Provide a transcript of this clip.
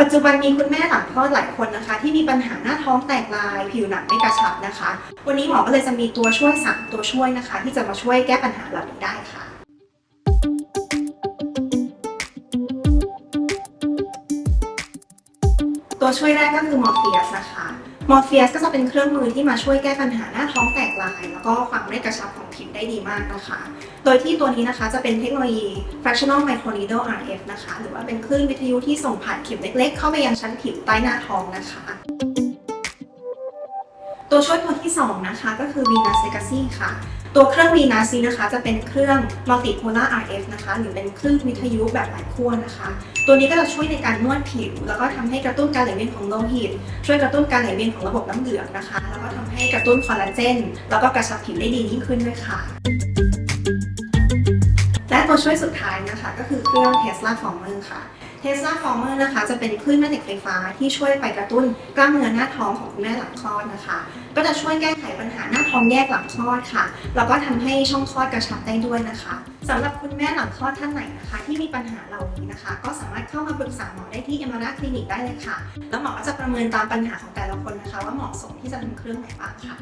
ปัจจุบันมีคุณแม่หลังคลอดหลายคนนะคะ ที่มีปัญหาหน้าท้องแตกลาย ผิวหนังไม่กระชับนะคะ วันนี้หมอก็เลยจะมีตัวช่วยสามตัวช่วยนะคะ ที่จะมาช่วยแก้ปัญหาเหล่านี้ได้ค่ะ ตัวช่วยแรกก็คือมอร์เฟียสนะคะ มอร์เฟียสก็จะเป็นเครื่องมือที่มาช่วยแก้ปัญหาหน้าท้องแตกลาย แล้วก็ความไม่กระชับของผิวได้ดีมากนะคะ โดยที่ตัวนี้นะคะจะเป็นเทคโนโลยี fractional microneedle RF นะคะ หรือว่าเป็นคลื่นวิทยุที่ส่งผ่านเข็มเล็กๆ เข้าไปยังชั้นผิวใต้หน้าท้องนะคะ ตัวช่วยตัวที่ 2 นะคะก็คือ Venus Legacy ค่ะ ตัวเครื่อง Venus นี้นะคะ จะเป็นเครื่อง multipolar RF นะคะ หรือเป็นคลื่นวิทยุแบบหลายขั้วนะคะ ตัวนี้ก็จะช่วยในการนวดผิว แล้วก็ทำให้กระตุ้นการไหลเวียนของโลหิต ช่วยกระตุ้นการไหลเวียนของระบบน้ำเหลืองนะคะ แล้วก็ทำให้กระตุ้นคอลลาเจน แล้วก็กระชับผิวได้ดียิ่งขึ้นด้วยค่ะและตัวช่วยสุดท้ายนะคะ ก็คือเครื่อง Tesla Former ค่ะ Tesla Former นะคะจะเป็นคลื่นแม่เหล็กไฟฟ้าที่ช่วยไปกระตุ้นกล้ามเนื้อหน้าท้องของคุณแม่หลังคลอดนะคะ ก็จะช่วยแก้ไขปัญหาหน้าท้องแยกหลังคลอดค่ะ แล้วก็ทำให้ช่องคลอดกระชับได้ด้วยนะคะสำหรับคุณแม่หลังคลอดท่านไหนนะคะ ที่มีปัญหาเหล่านี้นะคะ ก็สามารถเข้ามาปรึกษาหมอได้ที่เอม r a คลินิกได้เลยค่ะ แล้วหมอก็จะประเมินตามปัญหาของแต่ละคนนะคะ ว่าเหมาะสมที่จะทำเครื่องไหนบ้างค่ะ